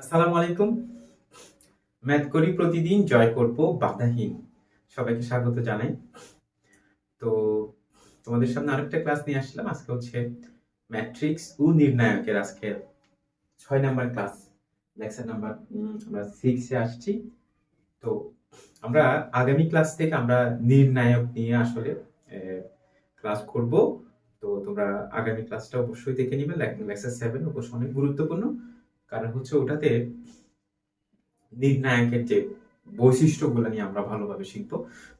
আসসালামু আলাইকুম। ম্যাথ করি প্রতিদিন, জয় করব বাধাহীন। সবাইকে স্বাগত জানাই। তো তোমাদের সামনে আরেকটা ক্লাস নিয়ে আসলাম। আজকে হচ্ছে ম্যাট্রিক্স ও নির্ণায়কের আজকে ছয় নাম্বার ক্লাস। লেকচার নাম্বার আমরা সিক্সে আসছি। তো আমরা আগামী ক্লাস থেকে আমরা নির্ণায়ক নিয়ে আসলে ক্লাস করব। তো তোমরা আগামী ক্লাসটা অবশ্যই দেখে নিবে। লেকচার সেভেন অবশ্যই অনেক গুরুত্বপূর্ণ। কারণ হচ্ছে ওটাতে নির্ণায়কের যে বৈশিষ্ট্যগুলো নিয়ে আমরা ভালোভাবে শিখব।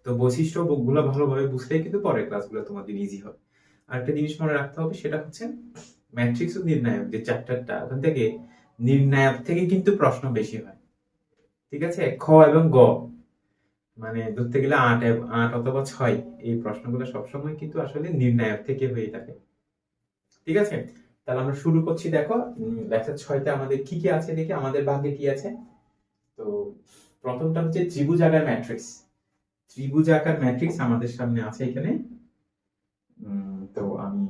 তো বৈশিষ্ট্যগুলো ভালোভাবে বুঝলেই কিন্তু পরের ক্লাসগুলো তোমাদের ইজি হবে আরেকটা জিনিস মনে রাখতে হবে, সেটা হচ্ছে ম্যাট্রিক্স ও নির্ণায়ক, যে চ্যাপ্টারটা ওখান থেকে নির্ণায়ক থেকে কিন্তু প্রশ্ন বেশি হয়। ঠিক আছে? খ এবং গ মানে ধরতে গেলে আট আট অথবা ছয়, এই প্রশ্নগুলো সবসময় কিন্তু আসলে নির্ণায়ক থেকে হয়ে থাকে। ঠিক আছে? তাহলে আমরা শুরু করছি, দেখো লেকচার ছয়তে আমাদের কি কি আছে দেখি, আমাদের ভাগে কি আছে? তো প্রথমটা হচ্ছে ত্রিভুজাকার ম্যাট্রিক্স। ত্রিভুজাকার ম্যাট্রিক্স আমাদের সামনে আছে এখানে। তো আমি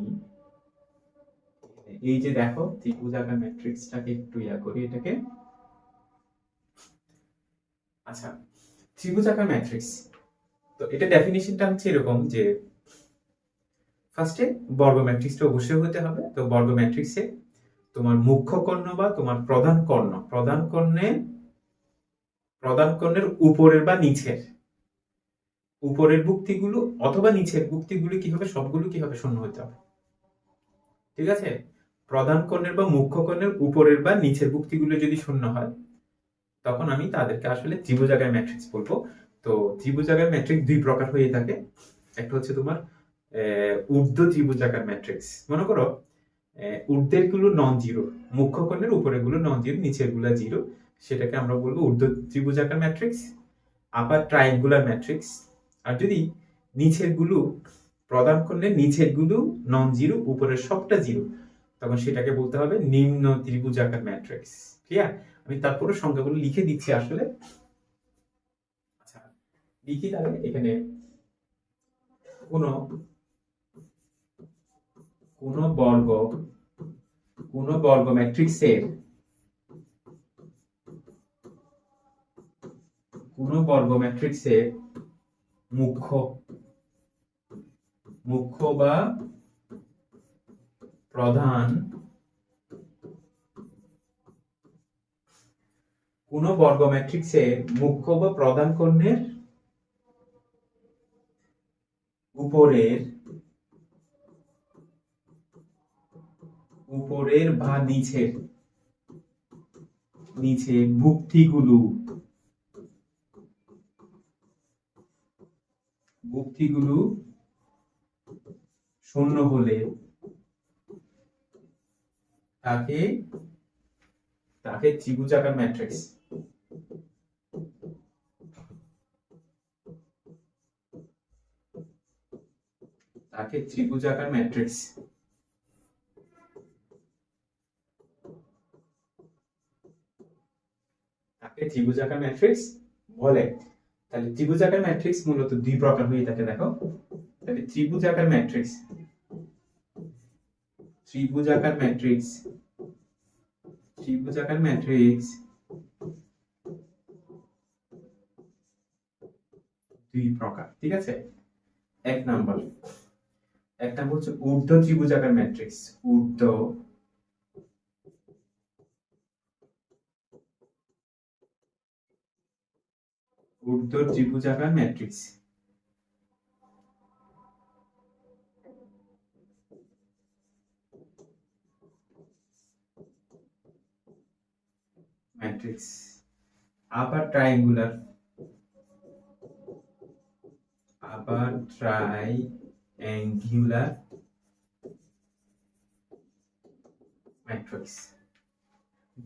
এই যে দেখো, ত্রিভুজাকার ম্যাট্রিক্সটাকে একটু ইয়া করি এটাকে। আচ্ছা ত্রিভুজাকার ম্যাট্রিক্স। তো এটা ডেফিনিশনটা হচ্ছে এরকম যে ফার্স্টে বর্গ ম্যাট্রিক্সটা অবশ্যই হতে হবে। তো বর্গ ম্যাট্রিক্সে তোমার মুখ্য কর্ণ বা তোমার প্রধান কর্ণ, প্রধান কর্ণে, প্রধান কর্ণের উপরের বা নিচের, উপরের বুক্তিগুলো অথবা নিচের বুক্তিগুলো কি হবে, সবগুলো কি হবে শূন্য হতে হবে। ঠিক আছে? প্রধান কর্ণের বা মুখ্য কর্ণের উপরের বা নিচের বুক্তিগুলো যদি শূন্য হয়, তখন আমি তাদেরকে আসলে ত্রিভুজাকার ম্যাট্রিক্স বলব। তো ত্রিভুজাকার ম্যাট্রিক্স দুই প্রকার হয়ে থাকে। একটা হচ্ছে তোমার ঊর্ধ্ব ত্রিভুজাকার ম্যাট্রিক্স মনে করো ঊর্ধ্বেরগুলো নন জিরো মুখ্য কোণের উপরেরগুলো নন জিরো নিচেরগুলো জিরো সেটাকে আমরা বলব ঊর্ধ্ব ত্রিভুজাকার ম্যাট্রিক্স আবার ট্রায়াঙ্গুলার ম্যাট্রিক্স আর যদি নিচেরগুলো প্রধান কোণের নিচেরগুলো নন জিরো উপরের সবটা জিরো তখন সেটাকে বলতে হবে নিম্ন ত্রিভুজাকার ম্যাট্রিক্স ক্লিয়ার আমি তারপরে সংখ্যাগুলো লিখে দিচ্ছি আসলে। আচ্ছা লিখি তাহলে এখানে কোন কোন বর্গ কোন বর্গ ম্যাট্রিক্সের কোন বর্গ ম্যাট্রিক্সের মুখ্য মুখ্য বা প্রধান কোন বর্গ ম্যাট্রিক্সের মুখ্য বা প্রধান কর্ণের উপরের উপরের বা নিচের নিচে ভুক্তিগুলো ভুক্তিগুলো শূন্য হলে তাকে তাকে ত্রিভুজাকার ম্যাট্রিক্স। তাকে ত্রিভুজাকার ম্যাট্রিক্স। ত্রিভুজাকার ম্যাট্রিক্স বলে। তাহলে ত্রিভুজাকার ম্যাট্রিক্স মূলত দুই প্রকার হয়ে থাকে, দেখো। তাহলে ত্রিভুজাকার ম্যাট্রিক্স ত্রিভুজাকার ম্যাট্রিক্স ত্রিভুজাকার ম্যাট্রিক্স দুই প্রকার, ঠিক আছে? এক নাম্বার এক নাম্বার হচ্ছে ঊর্ধ্ব ত্রিভুজাকার ম্যাট্রিক্স ঊর্ধ্ব ঊর্ধ্ব ত্রিভুজাকার ম্যাট্রিক্স ম্যাট্রিক্স আবার ট্রায়াঙ্গুলার আবার ট্রাইঅ্যাঙ্গুলার ম্যাট্রিক্স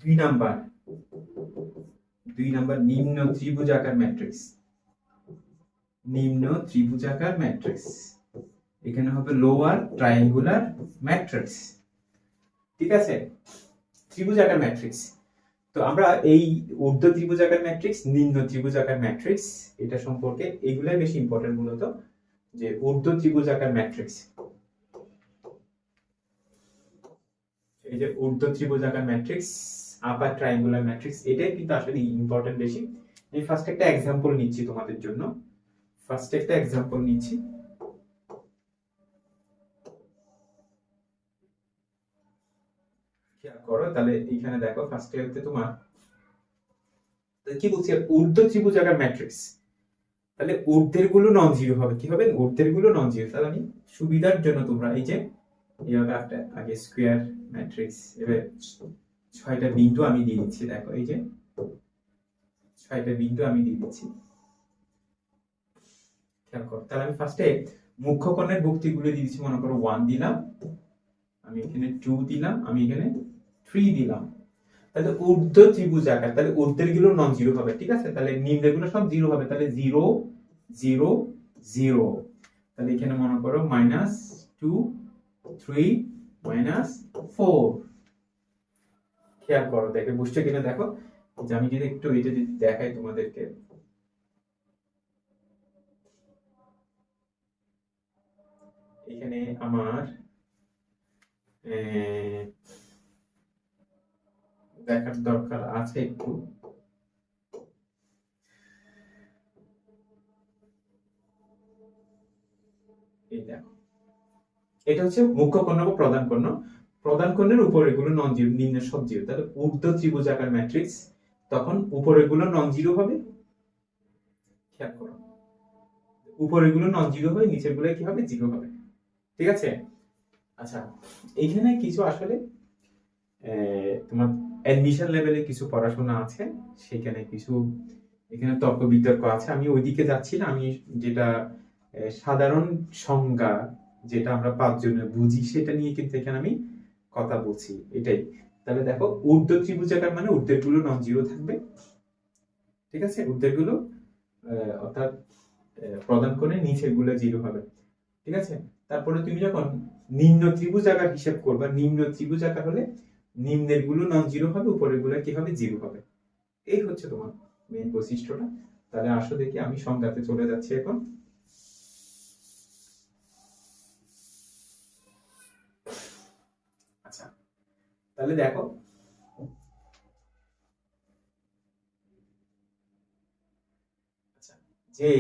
দুই নাম্বার। দুই নাম্বার নিম্ন ত্রিভুজাকার ম্যাট্রিক্স নিম্ন ত্রিভুজাকার ম্যাট্রিক্স। এখানে হবে লোয়ার ট্রায়াঙ্গুলার ম্যাট্রিক্স ঠিক আছে? ত্রিভুজাকার ম্যাট্রিক্স। তো আমরা এই ঊর্ধ্ব ত্রিভুজাকার ম্যাট্রিক্স, নিম্ন ত্রিভুজাকার ম্যাট্রিক্স, এটা সম্পর্কে এগুলাই বেশি ইম্পর্টেন্ট মূলত, যে ঊর্ধ্ব ত্রিভুজাকার ম্যাট্রিক্স। এই যে ঊর্ধ্ব ত্রিভুজাকার ম্যাট্রিক্স আপার ট্রায়াঙ্গুলার ম্যাট্রিক্স এটাই কিন্তু আসলে ইম্পর্টেন্ট বেশি। আমি ফার্স্ট একটা এক্সাম্পল নিচ্ছি তোমাদের জন্য। ফার্স্ট একটা এক্সাম্পল নিচ্ছি খেয়াল করো তাহলে এইখানে দেখো ফার্স্টে হচ্ছে তোমার কি বলছি ঊর্ধ্ব ত্রিভুজাকার ম্যাট্রিক্স তাহলে ঊর্ধ্বেরগুলো নন জিরো হবে। কি হবে? ঊর্ধ্বেরগুলো নন জিরো তাহলে আমি সুবিধার জন্য তোমরা এই যে এইভাবে একটা আগে স্কোয়ার ম্যাট্রিক্স এবার ছয়টা বিন্দু আমি দিয়ে দিচ্ছি। দেখো, এই যে, ছয়টা বিন্দু আমি দিয়ে দিচ্ছি। খেয়াল করো। তাহলে আমি ফার্স্টে মুখ্য কোণের ভুক্তিগুলো দিয়ে দিচ্ছি, মনে করো ওয়ান দিলাম, আমি এখানে টু দিলাম, আমি এখানে থ্রি দিলাম। তাহলে ঊর্ধ্ব ত্রিভুজ আকার, তাহলে ঊর্ধ্বেরগুলো নন জিরো হবে, ঠিক আছে? তাহলে নিম্নেরগুলো সব জিরো হবে, তাহলে জিরো জিরো জিরো তাহলে এখানে মনে করো minus two three minus four খেয়াল করো, দেখে বুঝছে কিনা? দেখো, যে আমি যদি একটু এটা যদি দেখাই তোমাদেরকে। এখানে আমার দেখার দরকার আছে একটু। এটা হচ্ছে মুখ্য কর্ণ বা প্রধান কর্ণ। প্রধান কর্ণের উপরে গুলো নন জিরো নিম্ন সব জিরো তাহলে ঊর্ধ্ব ত্রিভুজ আকার ম্যাট্রিক্স তখন উপরেরগুলো নন জিরো হবে। খেয়াল করো। উপরেরগুলো নন জিরো হবে নিচেরগুলো কি হবে? জিরো হবে। ঠিক আছে? আচ্ছা এইখানে কিছু আসলে তোমার অ্যাডমিশন লেভেলে কিছু পড়াশোনা আছে, সেখানে কিছু, এখানে তর্ক বিতর্ক আছে। আমি ওইদিকে যাচ্ছি না, আমি যেটা সাধারণ সংজ্ঞা যেটা আমরা পাঁচজনে বুঝি, সেটা নিয়ে কিন্তু এখানে আমি কথা বলছি, এটাই। তাহলে দেখো ঊর্ধ্ব ত্রিভুজাকার মানে ঊর্ধ্বেরগুলো নন জিরো থাকবে, ঠিক আছে? ঊর্ধ্বেরগুলো অর্থাৎ প্রদান করে নিচেরগুলো জিরো হবে, ঠিক আছে? তারপরে তুমি যখন নিম্ন ত্রিভুজ আকার হিসাব করবা, নিম্ন ত্রিভুজ আকার হলে নিম্নেরগুলো নন জিরো হবে উপরেরগুলো কি হবে? জিরো হবে এই হচ্ছে তোমার মেন বৈশিষ্ট্যটা। তাহলে আসো দেখি, আমি সংজ্ঞাতে চলে যাচ্ছি এখন। আচ্ছা তাহলে দেখো। আচ্ছা যে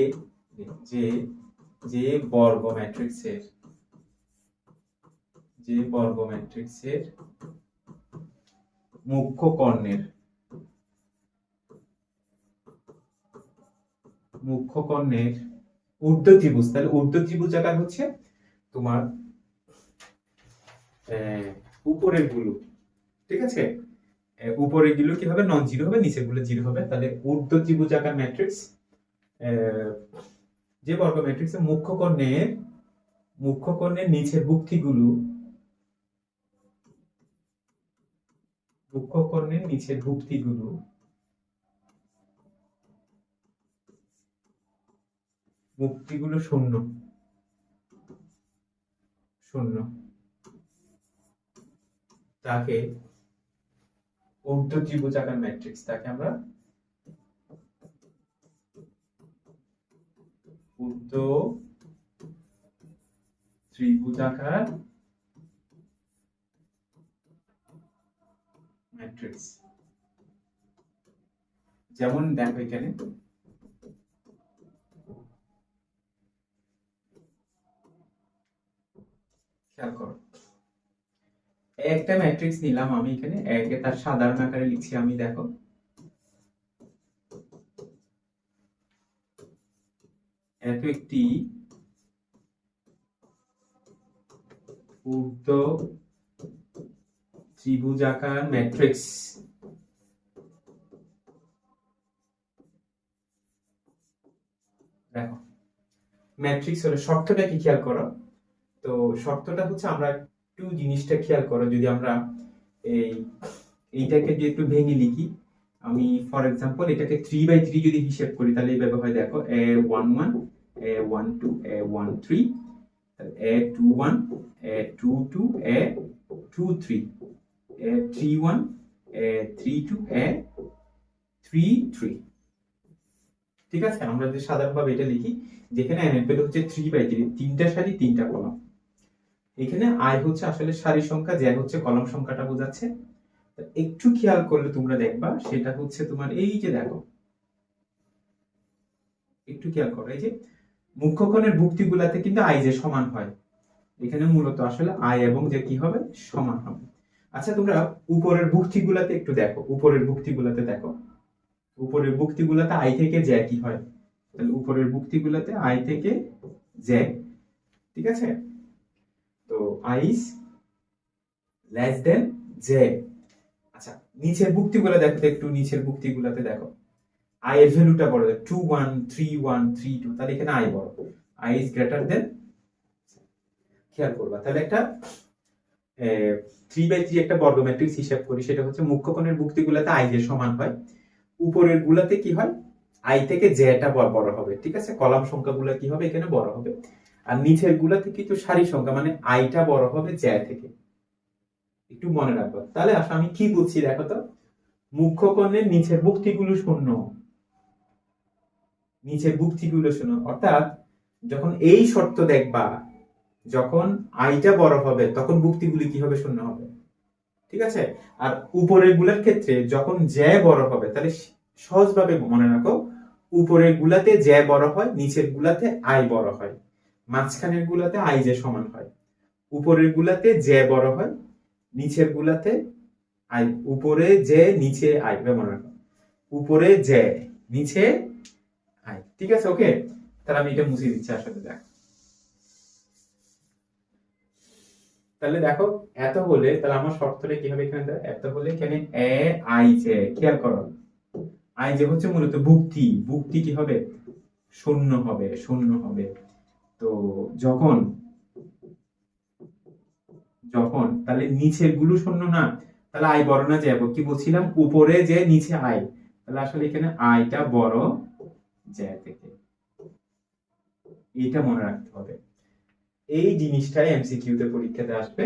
যে যে বর্গ ম্যাট্রিক্সের যে বর্গ ম্যাট্রিক্সের মুখ্য কর্ণের মুখ্য কর্ণের ঊর্ধ্ব ত্রিভুজ। তাহলে ঊর্ধ্ব ত্রিভুজ আকার হচ্ছে তোমার উপরেরগুলো। ঠিক আছে? আহ, উপরেরগুলো কি হবে? নন জিরো হবে নিচেরগুলো জিরো হবে। তাহলে ঊর্ধ্ব ত্রিভুজ আকার ম্যাট্রিক্স যে বর্গ ম্যাট্রিক্সের মুখ্য কর্ণের মুখ্য কর্ণের নিচের ভুক্তিগুলো মুখ্য কর্ণের নিচের ভুক্তিগুলো। মুক্তিগুলো শূন্য। শূন্য। তাকে ঊর্ধ্ব ত্রিভুজ আকার ম্যাট্রিক্স তাকে আমরা ঊর্ধ্ব ত্রিভুজাকার ম্যাট্রিক্স যেমন দেখো এখানে। একটা ম্যাট্রিক্স নিলাম আমি এখানে, একে তার সাধারণ আকারে লিখছি আমি, দেখো। এত একটি ঊর্ধ্ব ত্রিভুজাকার ম্যাট্রিক্স দেখো ম্যাট্রিক্স হলো শর্তটা কি খেয়াল করো? তো শর্তটা হচ্ছে আমরা একটু জিনিসটা খেয়াল করো, যদি আমরা এই, এইটাকে যদি একটু ভেঙে লিখি, আমি ফর এক্সাম্পল এটাকে থ্রি বাই থ্রি যদি হিসেব করি, তাহলে এইভাবে হয়, দেখো a one one a one two a one three a two one a two two a two three three one three two three three ঠিক আছে? আমরা যে সাধারণভাবে এটা লিখি, যেখানে হচ্ছে বাই তিনটা সারি, তিনটা কলাম এখানে হচ্ছে আসলে সারি সংখ্যা জ্যান হচ্ছে সংখ্যাটা বোঝাচ্ছে। একটু খেয়াল করলে তোমরা দেখবা, সেটা হচ্ছে তোমার এই যে দেখো। একটু খেয়াল করো, এই যে মুখ্যকণের ভুক্তিগুলাতে কিন্তু আই যে সমান হয়, এখানে মূলত আসলে আই এবং যে কি হবে? সমান হবে। আচ্ছা তোমরা উপরের ভুক্তিগুলাতে একটু দেখো, উপরের ভুক্তিগুলাতে দেখো। উপরের ভুক্তিগুলাতে আই থেকে জে কি হয়? তাহলে উপরের ভুক্তিগুলাতে আই থেকে জে ঠিক আছে? তো আইস লেস দেন জে আচ্ছা নিচের ভুক্তিগুলো দেখো, একটু নিচের ভুক্তিগুলাতে দেখো। আই এর ভ্যালুটা বড়, two, one, three one, three, two, তাহলে এখানে আই বড়। আই ইজ গ্রেটার দেন, খেয়াল করবা। তাহলে একটা থ্রি বাই থ্রি একটা বর্গ ম্যাট্রিক্স হিসাব করি, সেটা হচ্ছে মুখ্য কোণের ভুক্তিগুলাতে আই এর সমান হয় উপরের গুলাতে কি হয়? আই থেকে জেটা বড় হবে, ঠিক আছে? কলাম সংখ্যাগুলো কি হবে? এখানে বড় হবে। আর নিচের গুলাতে কিন্তু সারি সংখ্যা মানে আইটা বড় হবে জে থেকে। একটু মনে রাখব। তাহলে আসো, আমি কি বলছি দেখো তো? মুখ্য কোণের নিচের ভুক্তিগুলো শূন্য। নিচের ভুক্তিগুলো শূন্য। অর্থাৎ যখন এই শর্ত দেখবা যখন আইটা বড় হবে, তখন ভুক্তিগুলি কি হবে শূন্য হবে? ঠিক আছে? আর উপরেরগুলার ক্ষেত্রে যখন জ্যা বড় হবে, তাহলে সহজভাবে মনে রাখো উপরের গুলাতে জ্যা বড় হয় নিচের গুলাতে আই বড় হয়। মাঝখানের গুলাতে আই যে সমান হয়। উপরের গুলাতে জ্যা বড় হয় নিচের গুলাতে আই উপরে যে নিচে আই মনে রাখো। উপরে যে নিচে আই। ঠিক আছে? ওকে? তাহলে আমি এটা মুছে দিচ্ছি আসলে দেখ তাহলে দেখো, এত হলে তাহলে আমার শর্তটা কি হবে এখানে এত হলে এখানে এ, আই, জে, খেয়াল করো। আই যে হচ্ছে মূলত ভুক্তি। ভুক্তি কি হবে? শূন্য হবে শূন্য হবে। তো যখন যখন, তাহলে নিচেরগুলো শূন্য না। তাহলে আই বড় না যাব কি বলছিলাম? উপরে যে, নিচে আই। তাহলে আসলে এখানে আইটা বড়, জে থেকে। এটা মনে রাখতে হবে। এই জিনিসটাই এমসিকিউ তে পরীক্ষাতে আসবে।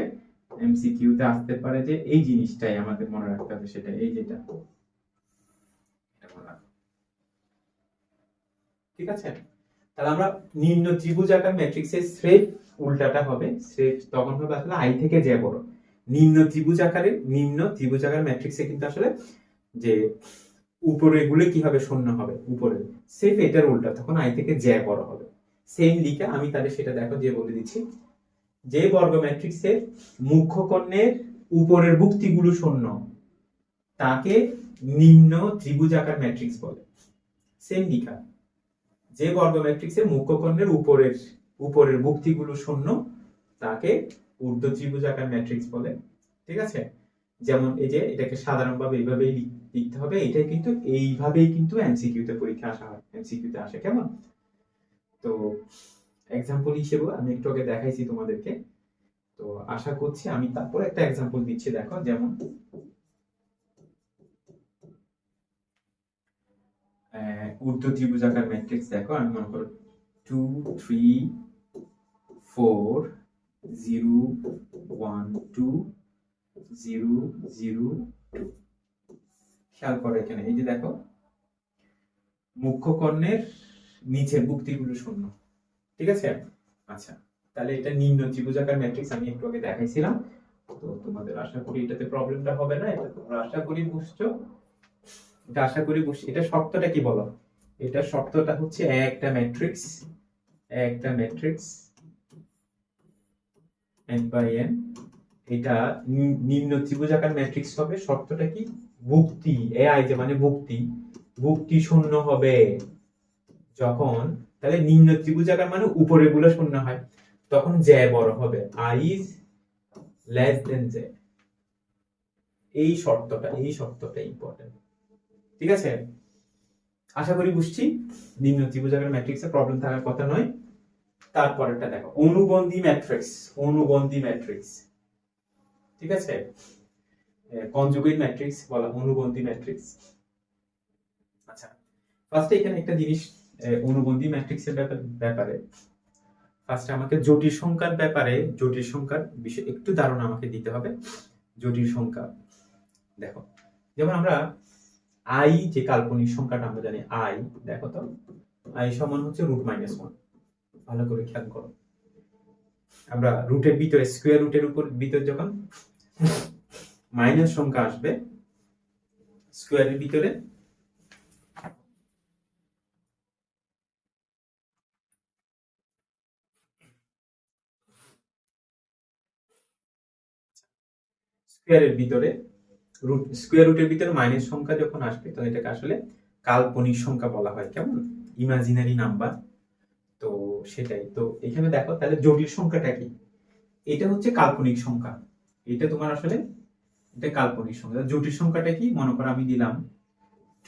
এমসিকিউ তে আসতে পারে যে এই জিনিসটাই আমাদের মনে রাখতে হবে, সেটা এই যেটা। ঠিক আছে? তাহলে আমরা নিম্ন ত্রিভুজাকার ম্যাট্রিক্সের স্রেফ উল্টাটা হবে। স্রেফ তখন হবে আসলে আই থেকে যে বড়। নিম্ন ত্রিভুজ আকারে নিম্ন ত্রিভুজাকার ম্যাট্রিক্সে কিন্তু আসলে যে উপরে গুলো কি হবে? শূন্য হবে উপরে সেফ এটার উল্টা, তখন আই থেকে জে বড় হবে। সেম লিখে আমি তাহলে সেটা দেখো যে বলে দিচ্ছি। যে বর্গ ম্যাট্রিক্সের মুখ্য কর্ণের উপরের ভুক্তিগুলো শূন্য, তাকে নিম্ন ত্রিভুজাকার ম্যাট্রিক্স বলে। সেম লিখা যে বর্গ ম্যাট্রিক্সের মুখ্য উপরের উপরের ভুক্তিগুলো শূন্য, তাকে ঊর্ধ্ব ত্রিভুজাকার ম্যাট্রিক্স বলে। ঠিক আছে? যেমন এই যে এটাকে সাধারণভাবে এইভাবেই লিখ- লিখতে হবে, এটাই কিন্তু এইভাবেই কিন্তু এমসিকিউ তে পরীক্ষা আসা হয়। এমসিকিউ তে আসে কেমন? তো এক্সাম্পল হিসেবে আমি একটু আগে দেখাইছি তোমাদেরকে। তো আশা করছি আমি তারপর একটা এক্সাম্পল দিচ্ছি, দেখো, যেমন ঊর্ধ্ব ত্রিভুজাকার ম্যাট্রিক্স দেখো, আমি মনে করো two three four zero one two zero zero two খেয়াল করো এখানে, এই যে দেখো, মুখ্য কর্ণের নিচের ভুক্তিগুলো শূন্য। ঠিক আছে? আচ্ছা তাহলে এটা নিম্ন ত্রিভুজাকার ম্যাট্রিক্স আমি একটু আগে দেখাইছিলাম। তো তোমাদের আশা করি এটাতে প্রবলেমটা হবে না, এটা তোমরা আশা করি বুঝছ। এটা আশা করি বুঝছ। এটা শর্তটা কি বলো? এটা শর্তটা হচ্ছে একটা ম্যাট্রিক্স একটা ম্যাট্রিক্স n বাই n এটা নিম্ন ত্রিভুজাকার ম্যাট্রিক্স হবে, শর্তটা কি? ভুক্তি এ আই যে মানে ভুক্তি। ভুক্তি শূন্য হবে। যখন তাহলে নিম্ন ত্রিভুজাকার মানে উপরে গুলো শূন্য হয়, তখন জে বড় হবে। I is less than j এই শর্তটা এই শর্তটা ইম্পর্টেন্ট ঠিক আছে? আশা করি বুঝছি। নিম্ন ত্রিভুজাকার ম্যাট্রিক্সে প্রবলেম থাকার কথা নয়। তারপরেরটা দেখো। অনুবন্ধী ম্যাট্রিক্স অনুবন্ধী ম্যাট্রিক্স ঠিক আছে? কনজুগেট ম্যাট্রিক্স বলা অনুবন্ধী ম্যাট্রিক্স আচ্ছা ফার্স্টে এখানে একটা জিনিস অনুবন্ধী ম্যাট্রিক্সের ব্যাপার- ফার্স্টে আমাকে জটিল সংখ্যার ব্যাপারে, জটিল সংখ্যার বিষয়ে একটু ধারণা আমাকে দিতে হবে, জটিল সংখ্যা। দেখো, যেমন আমরা আই যে কাল্পনিক সংখ্যাটা আমরা জানি আই দেখো তো আই সমান হচ্ছে রুট মাইনাস ওয়ান ভালো করে খেয়াল করো। আমরা রুটের ভিতরে স্কোয়ার রুটের উপর, ভিতর যখন মাইনাস সংখ্যা আসবে স্কোয়ারের ভিতরে স্কোয়ারের ভিতরে রুট স্কোয়ার রুটের ভিতরে মাইনাস সংখ্যা যখন আসবে তো এটাকে আসলে কাল্পনিক সংখ্যা বলা হয়। কেমন? ইমাজিনারি নাম্বার তো সেটাই। তো এখানে দেখো, তাহলে জটিল সংখ্যাটা কি? এটা হচ্ছে কাল্পনিক সংখ্যা। এটা তোমার আসলে, এটা কাল্পনিক সংখ্যা। জটিল সংখ্যাটা কি? মনে করো আমি দিলাম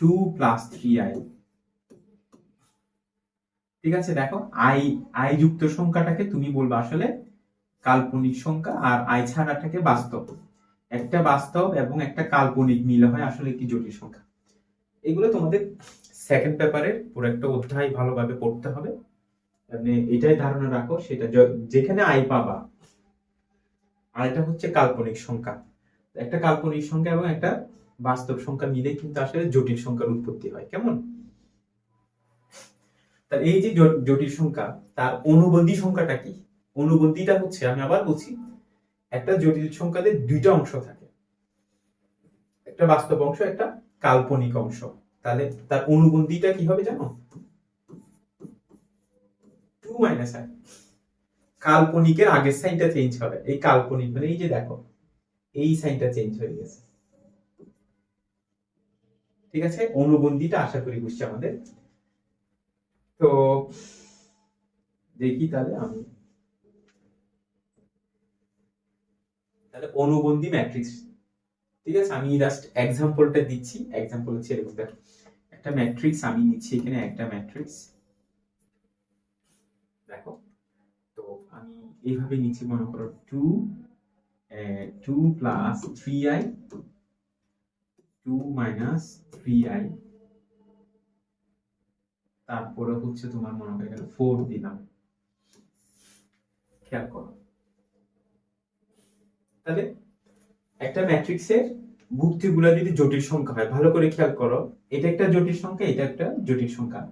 টু প্লাস থ্রি আই ঠিক আছে, দেখো আই আই যুক্ত সংখ্যাটাকে তুমি বলবে আসলে কাল্পনিক সংখ্যা, আর আই ছাড়াটাকে বাস্তব। একটা বাস্তব এবং একটা কাল্পনিক মিলে হয় আসলে একটি জটিল সংখ্যা। এগুলো তোমাদের সেকেন্ড পেপারের পুরো একটা অধ্যায় ভালোভাবে পড়তে হবে। মানে এটাই ধারণা রাখো, সেটা যেখানে আই পাবা আর এটা হচ্ছে কাল্পনিক সংখ্যা। একটা কাল্পনিক সংখ্যা এবং একটা বাস্তব সংখ্যা মিলে কিন্তু আসলে জটিল সংখ্যার উৎপত্তি হয়। কেমন? তার এই যে জটিল সংখ্যা, তার অনুবন্ধী সংখ্যাটা কি? অনুবন্ধীটা হচ্ছে, আমি আবার বলছি একটা জটিল সংখ্যাতে দুইটা অংশ থাকে। একটা বাস্তব অংশ, একটা কাল্পনিক অংশ। তাহলে তার অনুবন্ধীটা কি হবে জানো? টু মাইনাস আই কাল্পনিকের আগের সাইনটা চেঞ্জ হবে। এই কাল্পনিক মানে এই যে দেখো, এই সাইনটা চেঞ্জ হয়ে গেছে। ঠিক আছে? অনুবন্ধীটা আশা করি বুঝছে আমাদের। তো দেখি তাহলে আমি তাহলে অনুবন্ধী ম্যাট্রিক্স ঠিক আছে? আমি জাস্ট এক্সাম্পলটা দিচ্ছি। এক্সাম্পল হচ্ছে এরকম, দেখো। একটা ম্যাট্রিক্স আমি নিচ্ছি এখানে একটা ম্যাট্রিক্স দেখো, তো আমি এইভাবে নিচ্ছি, মনে করো two two plus three i two minus three i তারপরে হচ্ছে তোমার, মনে হয় গেল ফোর দিলাম। খেয়াল করো। তাহলে একটা ম্যাট্রিক্সের ভুক্তিগুলো যদি জটিল সংখ্যা হয়, ভালো করে খেয়াল করো, এটা একটা জটিল সংখ্যা, এটা একটা জটিল সংখ্যা।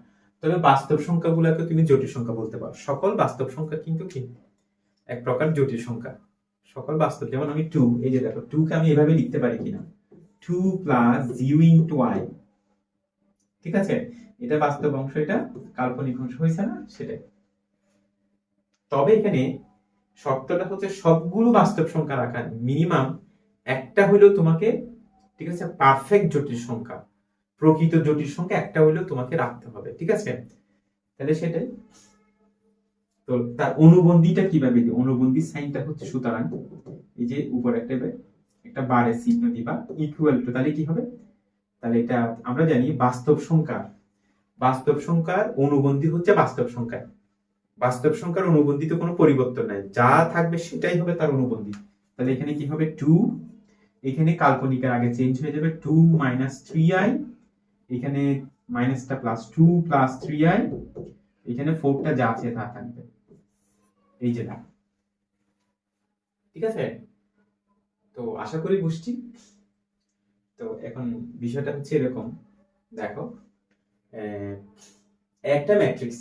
তবে বাস্তব সংখ্যাগুলোকে তুমি জটিল সংখ্যা বলতে পারো। সকল বাস্তব সংখ্যা কিন্তু কি? এক প্রকার জটিল সংখ্যা। সকল বাস্তব, যেমন আমি টু এই যে দেখো টু কে আমি এভাবে লিখতে পারি কিনা? Two plus zero into i ঠিক আছে? এটা বাস্তব অংশ, এটা কাল্পনিক অংশ হয়েছে না? সেটাই। তবে এখানে শর্তটা হচ্ছে সবগুলো বাস্তব সংখ্যা রাখা। মিনিমাম একটা হলেও তোমাকে, ঠিক আছে পারফেক্ট জটিল সংখ্যা। প্রকৃত জটিল সংখ্যা একটা হলেও তোমাকে রাখতে হবে, ঠিক আছে? তাহলে সেটাই। তো তার অনুবন্ধীটা কীভাবে দিই অনুবন্ধী সাইনটা হচ্ছে সুতরাং, এই যে উপরে একটা একটা বারের চিহ্ন দিবা ইকুয়াল টু তাহলে কি হবে? তাহলে এটা আমরা জানি বাস্তব সংখ্যা। বাস্তব সংখ্যার অনুবন্ধী হচ্ছে বাস্তব সংখ্যা। বাস্তব সংখ্যার অনুবন্ধীতে কোনো পরিবর্তন নাই। যা থাকবে সেটাই হবে তার অনুবন্ধী। তাহলে এখানে কি হবে? টু এখানে কাল্পনিকের আগে চেঞ্জ হয়ে যাবে। টু মাইনাস থ্রি আই এখানে মাইনাসটা plus two plus three i এখানে ফোরটা যা আছে তা থাকবে। এই যে ঠিক আছে? তো আশা করি বুঝছি। তো এখন বিষয়টা হচ্ছে এরকম। দেখো একটা ম্যাট্রিক্স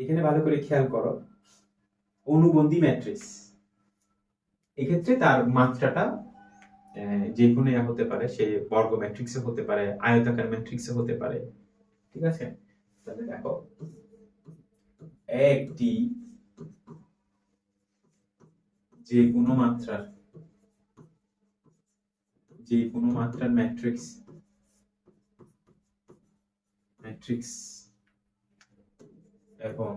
এখানে ভালো করে খেয়াল করো। অনুবন্ধী ম্যাট্রিক্স। এক্ষেত্রে তার মাত্রাটা যে কোনো হতে পারে, সে বর্গ ম্যাট্রিক্সে হতে পারে, আয়তাকার ম্যাট্রিক্সে হতে পারে। ঠিক আছে? তাহলে দেখো, একটি যে কোনো মাত্রার, যে কোনো মাত্রার ম্যাট্রিক্স ম্যাট্রিক্স এবং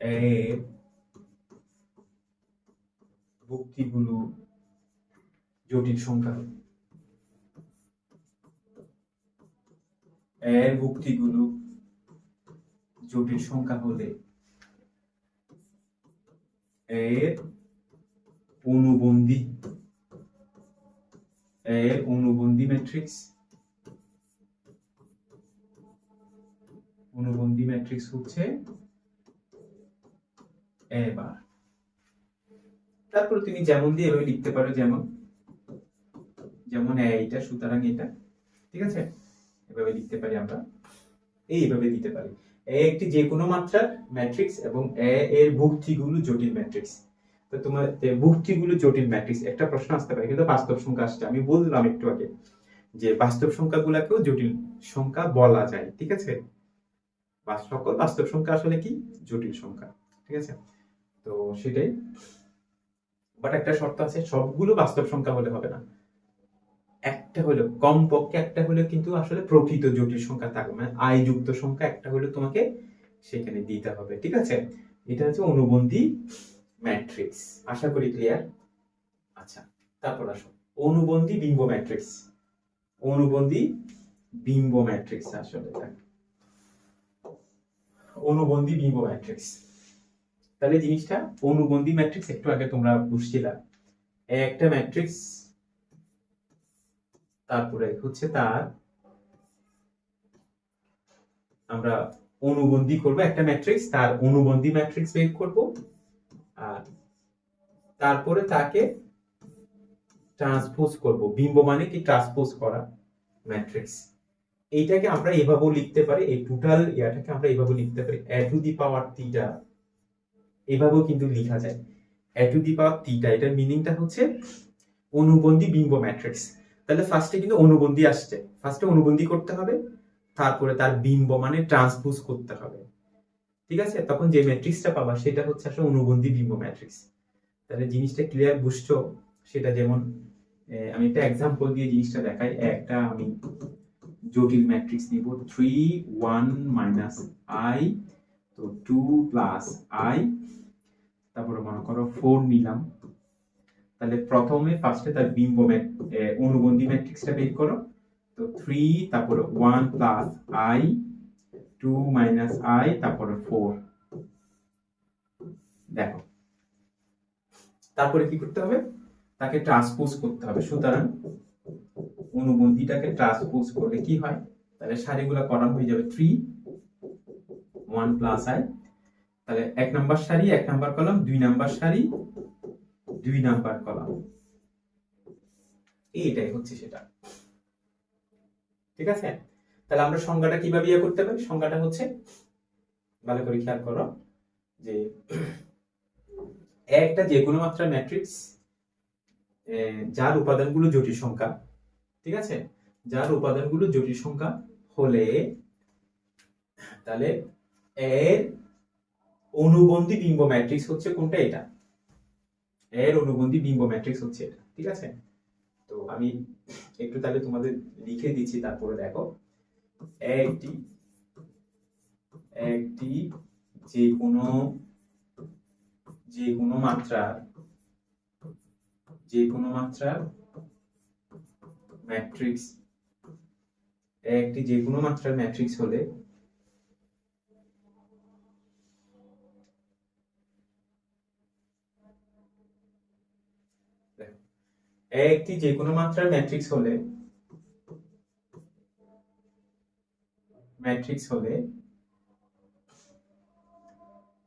এর ভুক্তিগুলো জটিল সংখ্যা। এর ভুক্তিগুলো জটিল সংখ্যা হলে এর অনুবন্ধী। এর অনুবন্ধী ম্যাট্রিক্স অনুবন্ধী ম্যাট্রিক্স হচ্ছে এবার তারপর তুমি যেমন দিয়ে এভাবে লিখতে পারো, যেমন যেমন এইটা, সুতরাং এটা, ঠিক আছে? এভাবে লিখতে পারি আমরা। এইভাবে দিতে পারি। এ একটি যে কোনো মাত্রার ম্যাট্রিক্স এবং এ এর ভুক্তিগুলো জটিল ম্যাট্রিক্স। তো তোমার মুক্তিগুলো জটিল ম্যাট্রিক্স, একটা প্রশ্ন আসতে পারে, কিন্তু বাস্তব সংখ্যা আসছে। আমি বললাম একটু আগে যে বাস্তব সংখ্যাগুলোকেও জটিল সংখ্যা বলা যায়, ঠিক আছে? বা সকল বাস্তব সংখ্যা আসলে কি? জটিল সংখ্যা, ঠিক আছে? তো সেটাই। বাট একটা শর্ত আছে, সবগুলো বাস্তব সংখ্যা হলে হবে না। একটা হলো কমপক্ষে, একটা হলে কিন্তু আসলে প্রকৃত জটিল সংখ্যা থাকবে। মানে আয় যুক্ত সংখ্যা একটা হলে তোমাকে সেখানে দিতে হবে, ঠিক আছে? এটা হচ্ছে অনুবন্ধী ম্যাট্রিক্স। আশা করি ক্লিয়ার আচ্ছা তারপর আসো। অনুবন্ধী বিম্ব ম্যাট্রিক্স। অনুবন্ধী বিম্ব ম্যাট্রিক্স আসলে। অনুবন্ধী বিম্ব ম্যাট্রিক্স তাহলে জিনিসটা অনুবন্ধী ম্যাট্রিক্স একটু আগে তোমরা বুঝছিলা। একটা ম্যাট্রিক্স তারপরে হচ্ছে তার, আমরা অনুবন্ধী করব একটা ম্যাট্রিক্স তার অনুবন্ধী ম্যাট্রিক্স বের করব। আর তারপরে তাকে ট্রান্সপোজ করব। বিম্ব মানে কি? ট্রান্সপোজ করা ম্যাট্রিক্স এইটাকে আমরা এভাবেও লিখতে পারি, এই টোটাল ইয়াটাকে আমরা এভাবে লিখতে পারি। এ টু দি পাওয়ার থিটা এভাবেও কিন্তু লেখা যায়। এ টু দি পাওয়ার থিটা এটার মিনিংটা হচ্ছে অনুবন্ধী বিম্ব ম্যাট্রিক্স তাহলে ফার্স্টে কিন্তু অনুবন্ধী আসছে। ফার্স্টে অনুবন্ধী করতে হবে, তারপরে তার বিম্ব মানে ট্রান্সপোজ করতে হবে। ঠিক আছে? তখন যে ম্যাট্রিক্সটা পাবা, সেটা হচ্ছে আসলে অনুবন্ধী বিম্ব ম্যাট্রিক্স তাহলে জিনিসটা ক্লিয়ার বুঝছ? সেটা যেমন আমি একটা এক্সাম্পল দিয়ে জিনিসটা দেখাই। একটা আমি জটিল ম্যাট্রিক্স নিব থ্রি ওয়ান মাইনাস আই তো টু প্লাস আই তারপরে মনে করো ফোর নিলাম। তাহলে প্রথমে ফার্স্টে তার বিম্ব অনুবন্ধী ম্যাট্রিক্সটা বের করো। তো থ্রি তারপরে one plus i two minus i তারপরে ফোর দেখো। তারপরে কি করতে হবে? তাকে ট্রান্সপোজ করতে হবে। সুতরাং অনুবন্ধীটাকে ট্রান্সপোজ করলে কি হয়? তাহলে সারিগুলো করা হয়ে যাবে থ্রি ওয়ান প্লাস আই তাহলে এক নাম্বার সারি, এক নাম্বার কলাম দুই নাম্বার সারি, দুই নাম্বার কলাম এইটাই হচ্ছে সেটা। ঠিক আছে? তাহলে আমরা সংজ্ঞাটা কীভাবে ইয়ে করতে পারি? সংজ্ঞাটা হচ্ছে, ভালো করে খেয়াল করো, যে একটা যে কোনো মাত্রার ম্যাট্রিক্স যার উপাদানগুলো জটিল সংখ্যা ঠিক আছে? যার উপাদানগুলো জটিল সংখ্যা হলে তাহলে এর অনুবন্ধী বিম্ব ম্যাট্রিক্স হচ্ছে কোনটা? এটা। এর অনুবন্ধী বিম্ব ম্যাট্রিক্স হচ্ছে এটা। ঠিক আছে? তো আমি একটু তাহলে তোমাদের লিখে দিচ্ছি, তারপরে দেখো। একটি একটি যে কোনো যে কোনো মাত্রার যে কোনো মাত্রার ম্যাট্রিক্স একটি যে কোনো মাত্রার ম্যাট্রিক্স হলে একটি যে কোনো মাত্রার ম্যাট্রিক্স হলে ম্যাট্রিক্স হলে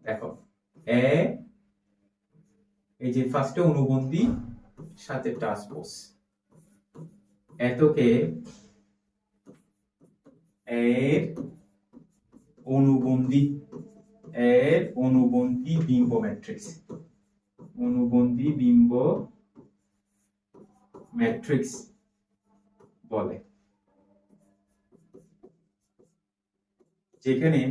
দেখো এ এই যে ফার্স্টে অনুবন্ধী, সাথে ট্রান্সপোজ এতকে এর অনুবন্ধী এর অনুবন্ধী বিম্ব ম্যাট্রিক্স অনুবন্ধী বিম্ব ম্যাট্রিক্স বলে। যেখানে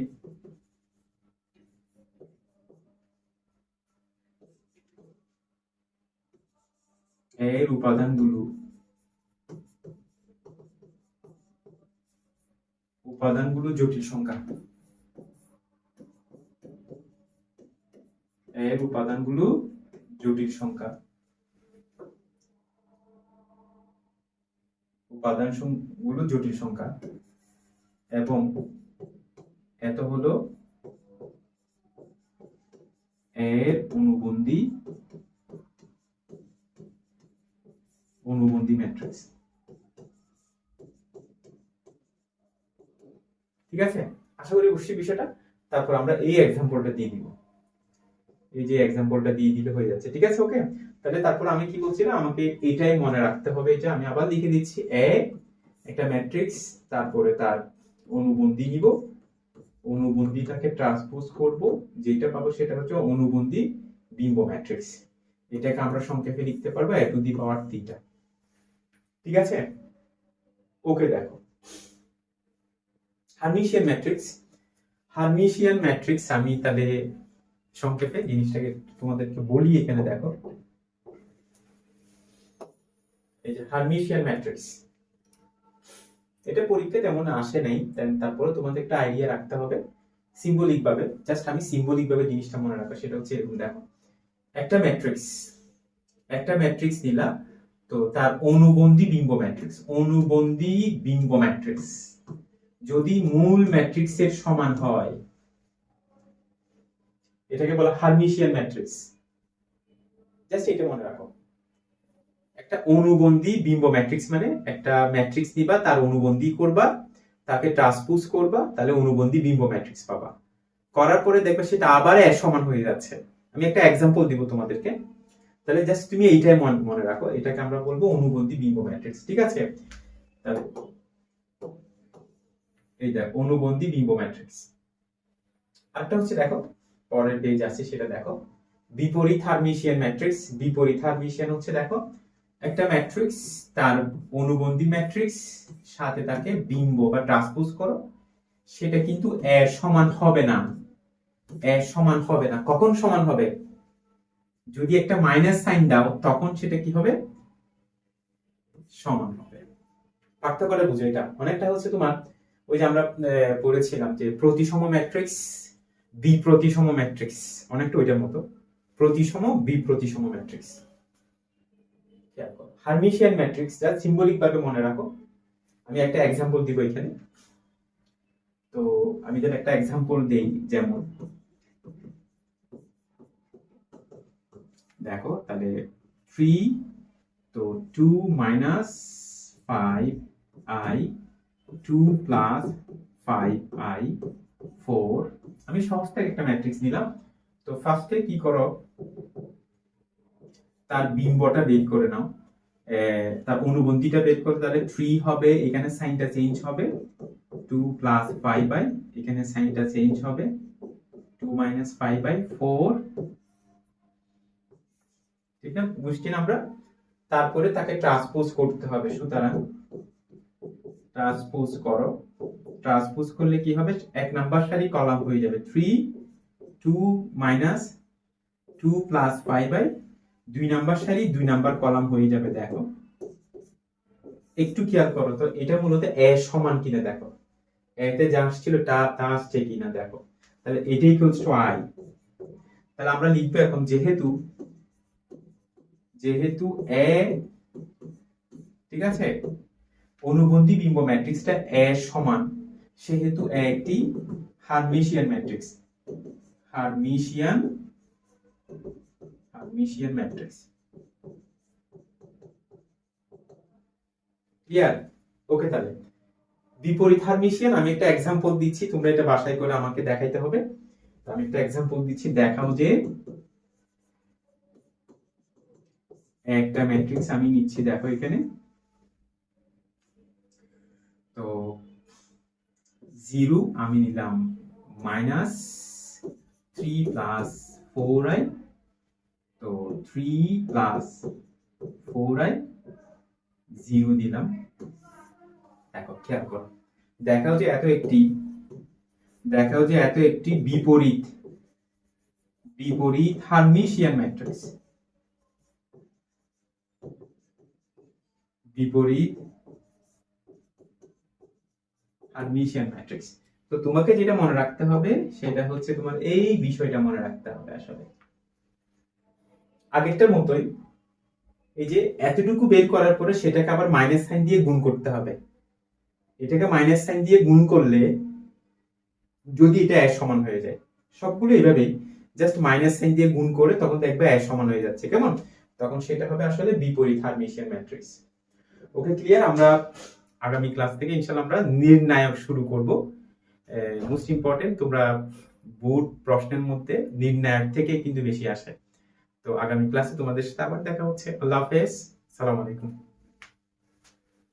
এর উপাদানগুলো উপাদানগুলো জটিল সংখ্যা। এর উপাদানগুলো জটিল সংখ্যা। উপাদানগুলো জটিল সংখ্যা। এবং এত হলো এর অনুবন্ধী অনুবন্ধী ম্যাট্রিক্স। ঠিক আছে? আশা করি বুঝছি বিষয়টা। তারপর আমরা এই এক্সাম্পলটা দিয়ে দিব। এই যে এক্সাম্পলটা দিয়ে দিলে হয়ে যাচ্ছে। ঠিক আছে ওকে তাহলে তারপর আমি কি বলছিলাম আমাকে এটাই মনে রাখতে হবে যে আমি আবার লিখে দিচ্ছি এ একটা ম্যাট্রিক্স তারপরে তার অনুবন্ধী নিব। অনুবন্ধীটাকে ট্রান্সপোজ করব। যেটা পাবো সেটা হচ্ছে অনুবন্ধী বিম্ব ম্যাট্রিক্স এটাকে আমরা সংক্ষেপে লিখতে পারব এ টু দি পাওয়ার থিটা ঠিক আছে? ওকে দেখো। হার্মিশিয়ান ম্যাট্রিক্স হার্মিশিয়ান ম্যাট্রিক্স আমি তাহলে সংক্ষেপে জিনিসটাকে তোমাদেরকে বলি এখানে, দেখো। এই যে হার্মিশিয়ান ম্যাট্রিক্স এটা পরীক্ষা তেমন আসে নাই তার- তারপরে তোমাদের একটা আইডিয়া রাখতে হবে সিম্বলিক ভাবে। জাস্ট আমি সিম্বলিক ভাবে জিনিসটা মনে রাখব, সেটা হচ্ছে এরকম, দেখো। একটা ম্যাট্রিক্স একটা ম্যাট্রিক্স নিলা, তো তার অনুবন্ধী বিম্ব ম্যাট্রিক্স অনুবন্ধী বিম্ব ম্যাট্রিক্স যদি মূল ম্যাট্রিক্সের সমান হয়, এটাকে বলা হার্মিশিয়ান ম্যাট্রিক্স জাস্ট এটা মনে রাখো। একটা অনুবন্ধী বিম্ব ম্যাট্রিক্স মানে একটা ম্যাট্রিক্স নিবা তার অনুবন্ধী করবা, তাকে ট্রান্সপোজ করবা, তাহলে অনুবন্ধী বিম্ব ম্যাট্রিক্স পাবা। করার পরে দেখবে সেটা আবার এক সমান হয়ে যাচ্ছে। আমি একটা এক্সাম্পল দিব তোমাদেরকে। তাহলে জাস্ট তুমি এইটাই মনে রাখো। এটাকে আমরা বলব অনুবন্ধী বিম্ব ম্যাট্রিক্স ঠিক আছে? তাহলে এই দেখ, অনুবন্ধী বিম্ব ম্যাট্রিক্স আরেকটা হচ্ছে দেখো, পরের পেজ আছে সেটা দেখো। বিপরীত ম্যাট্রিক্স বিপরীত হচ্ছে দেখো, একটা ম্যাট্রিক্স তার ম্যাট্রিক্স সাথে তাকে বিম্ব বা ট্রান্সপোজ করো। সেটা কিন্তু এর সমান হবে না। সমান হবে না। কখন সমান হবে? যদি একটা মাইনাস সাইন দাও, তখন সেটা কি হবে? সমান হবে। পার্থক্যটা বুঝো এটা। অনেকটা হচ্ছে তোমার ওই যে আমরা পড়েছিলাম যে প্রতিসম ম্যাট্রিক্স বি বিপ্রতিসম ম্যাট্রিক্স। অনেকটা ওইটার মতো। প্রতিসম, বিপ্রতিসম ম্যাট্রিক্স। হার্মিশিয়ান ম্যাট্রিক্স, যা সিম্বলিক ভাবে মনে রাখো। আমি একটা এক্সাম্পল দিব এখানে। তো আমি যেন একটা এক্সাম্পল দেই, যেমন, দেখো, তাহলে থ্রি তো two minus five i two plus five i four আমি সহজ থেকে একটা ম্যাট্রিক্স নিলাম। তো কি করো? তার বিম্বটা বের করে নাও। তার অনুবন্ধীটা বের করে। তাহলে থ্রি হবে, এখানে সাইনটা চেঞ্জ হবে। টু প্লাস ফাইভ বাই এখানে সাইনটা চেঞ্জ হবে। Two minus five by four ঠিক না বুঝছি না আমরা? তারপরে তাকে ট্রান্সপোজ করতে হবে সুতরাং। ট্রান্সপোজ করো। ট্রান্সপোজ করলে কি হবে? এক নাম্বার সারি কলাম হয়ে যাবে। Three two minus two plus five by দুই নাম্বার সারি, দুই নাম্বার কলাম হয়ে যাবে, দেখো। একটু খেয়াল করো তো, এটা মূলত এ সমান কিনা, দেখো। এতে যা আসছিল, তা তা আসছে কিনা, দেখো। তাহলে এটাই ইকুয়ালস টু আই তাহলে আমরা লিখব এখন, যেহেতু যেহেতু এ, ঠিক আছে? অনুবন্ধী বিম্ব ম্যাট্রিক্সটা এ সমান, সেহেতু এ একটি hermitian matrix. Hermitian hermitian matrix. Clear? Okay তাহলে। বিপরীত হার্মিশিয়ান, আমি একটা এক্সাম্পল দিচ্ছি, তোমরা এটা বাসায় করে আমাকে দেখাইতে হবে। আমি একটা এক্সাম্পল দিচ্ছি, দেখাও যে একটা ম্যাট্রিক্স আমি নিচ্ছি, দেখো এখানে তো জিরো, আমি নিলাম minus three plus four i. তো three plus four i, zero দিলাম। দেখো, খেয়াল করো। দেখাও যে এত একটি, দেখাও যে এত একটি বিপরীত বিপরীত হার্মিশিয়ান ম্যাট্রিক্স। বিপরীত হার্মিশিয়ান ম্যাট্রিক্স। তো তোমাকে যেটা মনে রাখতে হবে, সেটা হচ্ছে তোমার এই বিষয়টা মনে রাখতে হবে আসলে। আগেরটার মতোই, এই যে এতটুকু বের করার পরে সেটাকে আবার মাইনাস সাইন দিয়ে গুণ করতে হবে। এটাকে মাইনাস সাইন দিয়ে গুণ করলে যদি এটা এক সমান হয়ে যায়, সবগুলো এইভাবেই জাস্ট মাইনাস সাইন দিয়ে গুণ করে তখন দেখবে এক সমান হয়ে যাচ্ছে, কেমন? তখন সেটা হবে আসলে বিপরীত হার্মিশিয়ান ম্যাট্রিক্স। ওকে ক্লিয়ার আমরা আগামী ক্লাস থেকে ইনশাল্লাহ আমরা নির্ণায়ক শুরু করব। মোস্ট ইম্পর্টেন্ট তোমরা বোর্ড প্রশ্নের মধ্যে নির্ণায়ক থেকে কিন্তু বেশি আসে। তো আগামী ক্লাসে তোমাদের সাথে আবার দেখা হচ্ছে। আল্লাহ হাফেজ। সালাম আলাইকুম।